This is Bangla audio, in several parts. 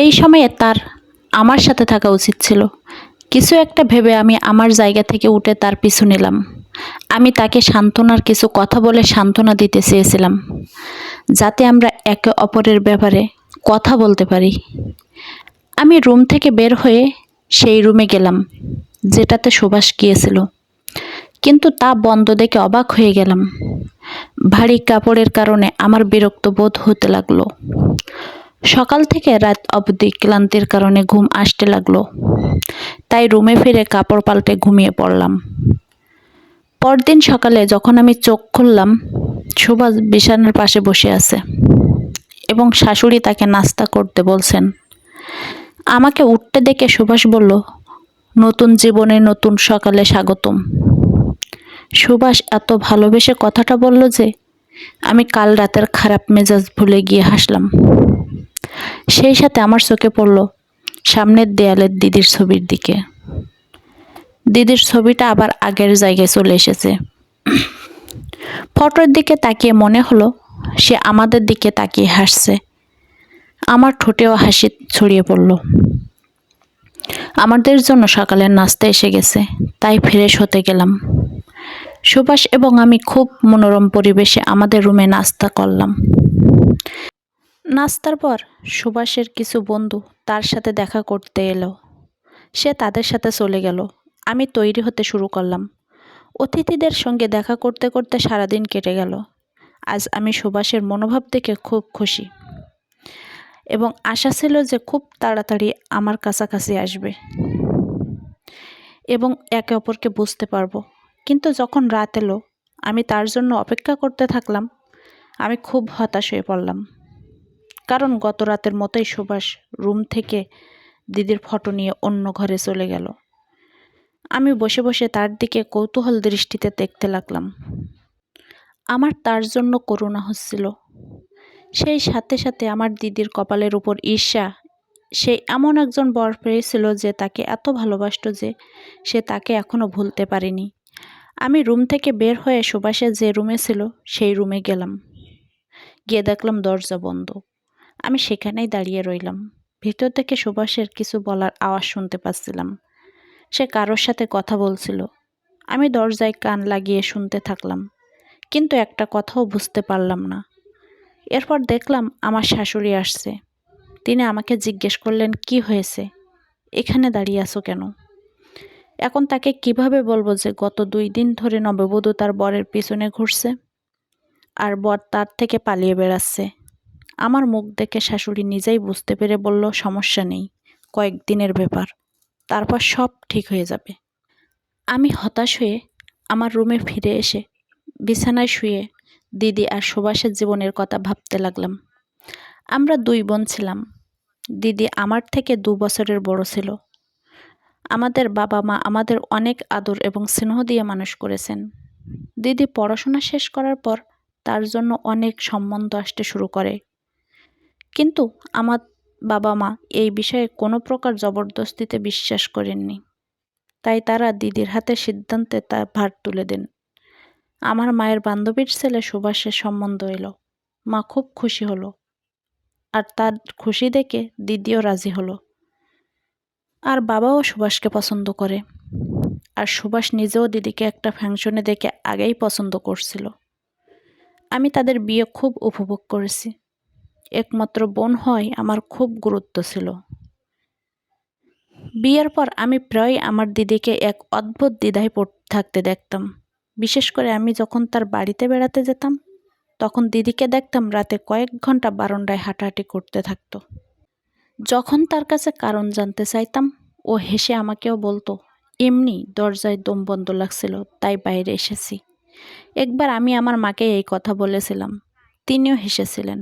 এই সময়ে তার, আমার সাথে থাকা উচিত ছিল। কিছু একটা ভেবে আমি আমার জায়গা থেকে উঠে তার পিছু নিলাম। আমি তাকে সান্ত্বনার কিছু কথা বলে সান্ত্বনা দিতে চেয়েছিলাম, যাতে আমরা একে অপরের ব্যাপারে কথা বলতে পারি। আমি রুম থেকে বের হয়ে সেই রুমে গেলাম, যেটাতে সুভাষ গিয়েছিল। কিন্তু তা বন্ধ দেখে অবাক হয়ে গেলাম। ভারী কাপড়ের কারণে আমার বিরক্ত বোধ হতে লাগল। সকাল থেকে রাত অবধি ক্লান্তির কারণে ঘুম আসতে লাগল। তাই রুমে ফিরে কাপড় পাল্টে ঘুমিয়ে পড়লাম। পরদিন সকালে যখন আমি চোখ খুললাম, সুভাষ বিছানার পাশে বসে আছে এবং শাশুড়ি তাকে নাস্তা করতে বলছেন। আমাকে উঠতে দেখে সুভাষ বলল, নতুন জীবনে নতুন সকালে স্বাগতম। সুভাষ এত ভালোবেসে কথাটা বলল যে, আমি কাল রাতের খারাপ মেজাজ ভুলে গিয়ে হাসলাম। সেই সাথে আমার চোখে পড়ল সামনের দেয়ালের দিদির ছবির দিকে। দিদির ছবিটা আবার আগের জায়গায় চলে এসেছে। ফটোর দিকে তাকিয়ে মনে হলো সে আমাদের দিকে তাকিয়ে হাসছে। আমার ঠোঁটেও হাসি ছড়িয়ে পড়ল। আমাদের জন্য সকালের নাস্তা এসে গেছে, তাই ফ্রেশ হতে গেলাম। সুভাষ এবং আমি খুব মনোরম পরিবেশে আমাদের রুমে নাস্তা করলাম। নাস্তার পর সুভাষের কিছু বন্ধু তার সাথে দেখা করতে এলো। সে তাদের সাথে চলে গেল। আমি তৈরি হতে শুরু করলাম। অতিথিদের সঙ্গে দেখা করতে করতে সারাদিন কেটে গেল। আজ আমি সুভাষের মনোভাব দেখে খুব খুশি এবং আশা ছিল যে খুব তাড়াতাড়ি আমার কাছাকাছি আসবে এবং একে অপরকে বুঝতে পারব। কিন্তু যখন রাত এলো, আমি তার জন্য অপেক্ষা করতে থাকলাম, আমি খুব হতাশ হয়ে পড়লাম। কারণ গত রাতের মতোই সুভাষ রুম থেকে দিদির ফটো নিয়ে অন্য ঘরে চলে গেল। আমি বসে বসে তার দিকে কৌতূহল দৃষ্টিতে দেখতে লাগলাম। আমার তার জন্য করুণা হচ্ছিল। সেই সাথে সাথে আমার দিদির কপালের উপর ঈর্ষা। সে এমন একজন বর পেয়েছিল যে তাকে এত ভালোবাসত যে সে তাকে এখনও ভুলতে পারেনি। আমি রুম থেকে বের হয়ে সুভাষের যে রুমে ছিল, সেই রুমে গেলাম। গিয়ে দেখলাম দরজা বন্ধ। আমি সেখানেই দাঁড়িয়ে রইলাম। ভিতর থেকে সুভাষের কিছু বলার আওয়াজ শুনতে পাচ্ছিলাম। সে কারোর সাথে কথা বলছিল। আমি দরজায় কান লাগিয়ে শুনতে থাকলাম, কিন্তু একটা কথাও বুঝতে পারলাম না। এরপর দেখলাম আমার শাশুড়ি আসছে। তিনি আমাকে জিজ্ঞেস করলেন, কি হয়েছে? এখানে দাঁড়িয়ে আছো কেন? এখন তাকে কীভাবে বলব যে গত দুই দিন ধরে নববধূ তার বরের পিছনে ঘুরছে? আর বর তার থেকে পালিয়ে বেড়াচ্ছে। আমার মুখ দেখে শাশুড়ি নিজেই বুঝতে পেরে বলল, সমস্যা নেই কয়েকদিনের ব্যাপার। তারপর সব ঠিক হয়ে যাবে। আমি হতাশ হয়ে আমার রুমে ফিরে এসে বিছানায় শুয়ে দিদি আর সুভাষের জীবনের কথা ভাবতে লাগলাম। আমরা দুই বোন ছিলাম। দিদি আমার থেকে দু বছরের বড় ছিল। আমাদের বাবা মা আমাদের অনেক আদর এবং স্নেহ দিয়ে মানুষ করেছেন। দিদি পড়াশোনা শেষ করার পর তার জন্য অনেক সম্বন্ধ আসতে শুরু করে। কিন্তু আমার বাবা মা এই বিষয়ে কোনো প্রকার জবরদস্তিতে বিশ্বাস করেননি। তাই তারা দিদির হাতে সিদ্ধান্তে তার ভার তুলে দেন। আমার মায়ের বান্ধবীর ছেলে সুভাষের সম্বন্ধ এলো। মা খুব খুশি হলো। আর তার খুশি দেখে দিদিও রাজি হলো। আর বাবাও সুভাষকে পছন্দ করে। আর সুভাষ নিজেও দিদিকে একটা ফাংশনে দেখে আগেই পছন্দ করছিল। আমি তাদের বিয়ে খুব উপভোগ করেছি। একমাত্র বোন হয়, আমার খুব গুরুত্ব ছিল। বিয়ের পর আমি প্রায় আমার দিদিকে এক অদ্ভুত দ্বিধায় থাকতে দেখতাম। বিশেষ করে আমি যখন তার বাড়িতে বেড়াতে যেতাম, তখন দিদিকে দেখতাম রাতে কয়েক ঘণ্টা বারান্দায় হাঁটাহাঁটি করতে থাকতো। যখন তার কাছে কারণ জানতে চাইতাম, ও হেসে আমাকেও বলতো, এমনি দরজায় দম বন্ধ লাগছিল, তাই বাইরে এসেছি। একবার আমি আমার মাকে এই কথা বলেছিলাম, তিনিও হেসেছিলেন।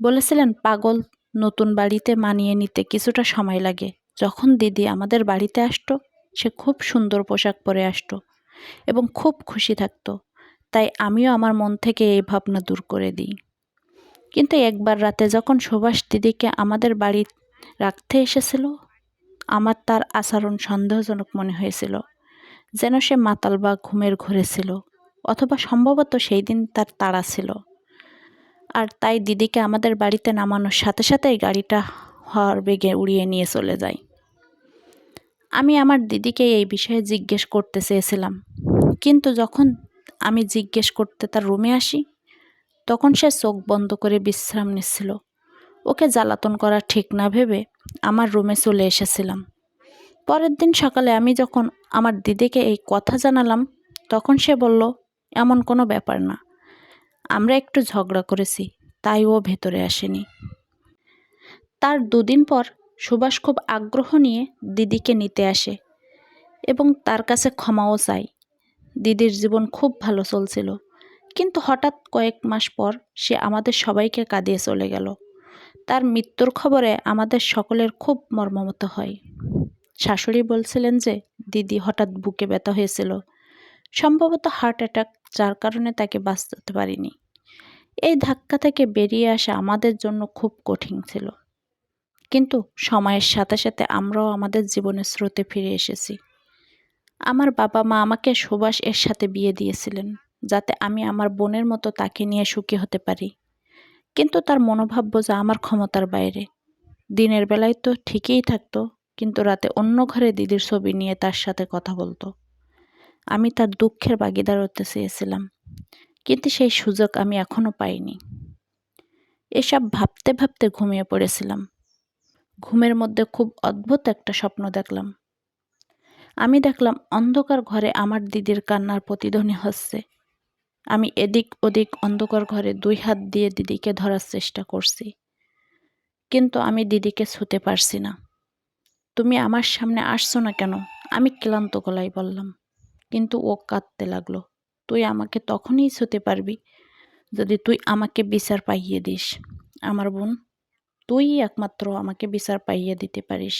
বলেছিলেন, পাগল নতুন বাড়িতে মানিয়ে নিতে কিছুটা সময় লাগে। যখন দিদি আমাদের বাড়িতে আসতো, সে খুব সুন্দর পোশাক পরে আসতো এবং খুব খুশি থাকতো। তাই আমিও আমার মন থেকে এই ভাবনা দূর করে দিই। কিন্তু একবার রাতে যখন সুভাষ দিদিকে আমাদের বাড়ি রাখতে এসেছিল, আমার তার আচরণ সন্দেহজনক মনে হয়েছিল, যেন সে মাতাল বা ঘুমের ঘরে ছিল, অথবা সম্ভবত সেই দিন তার তাড়া ছিল। আর তাই দিদিকে আমাদের বাড়িতে নামানোর সাথে সাথেই গাড়িটা হওয়ার বেগে উড়িয়ে নিয়ে চলে যায় আমি আমার দিদিকে এই বিষয়ে জিজ্ঞেস করতে চেয়েছিলাম। কিন্তু যখন আমি জিজ্ঞেস করতে তার রুমে আসি, তখন সে চোখ বন্ধ করে বিশ্রাম নিচ্ছিল। ওকে জ্বালাতন করা ঠিক না ভেবে আমার রুমে চলে এসেছিলাম। পরের দিন সকালে আমি যখন আমার দিদিকে এই কথা জানালাম, তখন সে বলল, এমন কোনো ব্যাপার না। আমরা একটু ঝগড়া করেছি, তাই ও ভেতরে আসেনি। তার দুদিন পর সুভাষ খুব আগ্রহ নিয়ে দিদিকে নিতে আসে এবং তার কাছে ক্ষমাও চাই দিদির জীবন খুব ভালো চলছিল, কিন্তু হঠাৎ কয়েক মাস পর সে আমাদের সবাইকে কাঁদিয়ে চলে গেল। তার মৃত্যুর খবরে আমাদের সকলের খুব মর্মাহত হয়। শাশুড়ি বলছিলেন যে, দিদি হঠাৎ বুকে ব্যথা হয়েছিল। সম্ভবত হার্ট অ্যাটাক, যার কারণে তাকে বাঁচতে পারিনি। এই ধাক্কা থেকে বেরিয়ে আসা আমাদের জন্য খুব কঠিন ছিল। কিন্তু সময়ের সাথে সাথে আমরাও আমাদের জীবনের স্রোতে ফিরে এসেছি। আমার বাবা মা আমাকে সুভাষ এর সাথে বিয়ে দিয়েছিলেন, যাতে আমি আমার বোনের মতো তাকে নিয়ে সুখী হতে পারি। কিন্তু তার মনোভাব বোঝা আমার ক্ষমতার বাইরে। দিনের বেলায় তো ঠিকই থাকতো, কিন্তু রাতে অন্য ঘরে দিদির ছবি নিয়ে তার সাথে কথা বলতো। আমি তার দুঃখের ভাগিদার হতে চেয়েছিলাম, কিন্তু সেই সুযোগ আমি এখনও পাইনি। এসব ভাবতে ভাবতে ঘুমিয়ে পড়েছিলাম। ঘুমের মধ্যে খুব অদ্ভুত একটা স্বপ্ন দেখলাম। আমি দেখলাম অন্ধকার ঘরে আমার দিদির কান্নার প্রতিধ্বনি হচ্ছে। আমি এদিক ওদিক অন্ধকার ঘরে দুই হাত দিয়ে দিদিকে ধরার চেষ্টা করছি, কিন্তু আমি দিদিকে ছুতে পারছি না। তুমি আমার সামনে আসছো না কেন? আমি ক্লান্ত গলায় বললাম। কিন্তু ও কাঁদতে লাগল। তুই আমাকে তখনই ছুতে পারবি যদি তুই আমাকে বিচার পাইয়ে দিস। আমার বোন, তুই একমাত্র আমাকে বিচার পাইয়ে দিতে পারিস।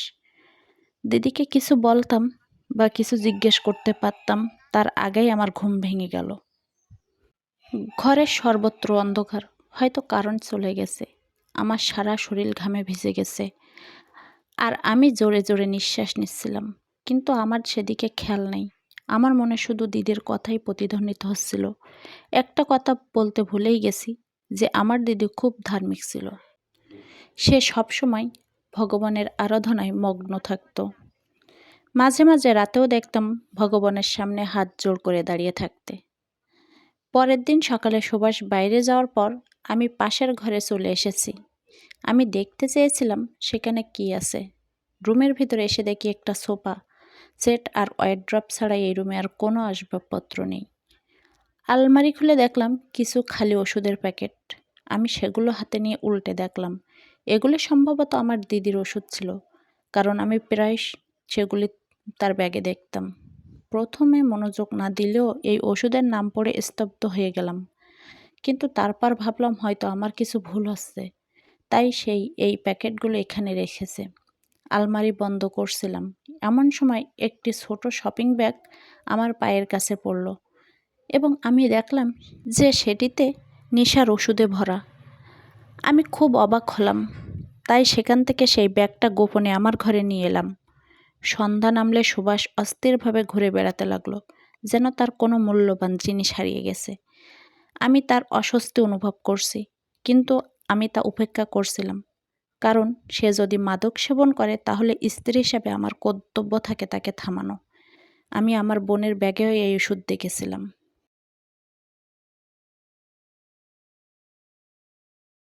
দিদিকে কিছু বলতাম বা কিছু জিজ্ঞেস করতে পারতাম, তার আগেই আমার ঘুম ভেঙে গেল। ঘরের সর্বত্র অন্ধকার, হয়তো কারণ চলে গেছে। আমার সারা শরীর ঘামে ভিজে গেছে। আর আমি জোরে জোরে নিঃশ্বাস নিচ্ছিলাম, কিন্তু আমার সেদিকে খেয়াল নেই। আমার মনে শুধু দিদির কথাই প্রতিধ্বনিত হচ্ছিল। একটা কথা বলতে ভুলেই গেছি, যে আমার দিদি খুব ধার্মিক ছিল। সে সবসময় ভগবানের আরাধনায় মগ্ন থাকত। মাঝে মাঝে রাতেও দেখতাম ভগবানের সামনে হাত জোর করে দাঁড়িয়ে থাকতে। পরের দিন সকালে সুভাষ বাইরে যাওয়ার পর আমি পাশের ঘরে চলে এসেছি। আমি দেখতে চেয়েছিলাম সেখানে কি আছে। রুমের ভিতরে এসে দেখি একটা সোফা। সেট আর ওয়াইড্রপ ছাড়া এই রুমে আর কোনো আসবাবপত্র নেই। আলমারি খুলে দেখলাম কিছু খালি ওষুধের প্যাকেট। আমি সেগুলো হাতে নিয়ে উল্টে দেখলাম। এগুলি সম্ভবত আমার দিদির ওষুধ ছিল, কারণ আমি প্রায় সেগুলি তার ব্যাগে দেখতাম। প্রথমে মনোযোগ না দিলেও এই ওষুধের নাম পড়ে স্তব্ধ হয়ে গেলাম। কিন্তু তারপর ভাবলাম হয়তো আমার কিছু ভুল হচ্ছে, তাই সেই এই প্যাকেটগুলো এখানে রেখেছে। আলমারি বন্ধ করছিলাম। এমন সময় একটি ছোট শপিং ব্যাগ আমার পায়ের কাছে পড়ল এবং আমি দেখলাম যে সেটিতে নেশার ওষুধে ভরা। আমি খুব অবাক হলাম, তাই সেখান থেকে সেই ব্যাগটা গোপনে আমার ঘরে নিয়ে এলাম। সন্ধ্যা নামলে সুভাষ অস্থিরভাবে ঘুরে বেড়াতে লাগল, যেন তার কোনো মূল্যবান জিনিস হারিয়ে গেছে। আমি তার অস্বস্তি অনুভব করছি, কিন্তু আমি তা উপেক্ষা করছিলাম। কারণ সে যদি মাদক সেবন করে, তাহলে স্ত্রী হিসাবে আমার কর্তব্য থাকে তাকে থামানো। আমি আমার বোনের ব্যাগেও এই ওষুধ দেখেছিলাম।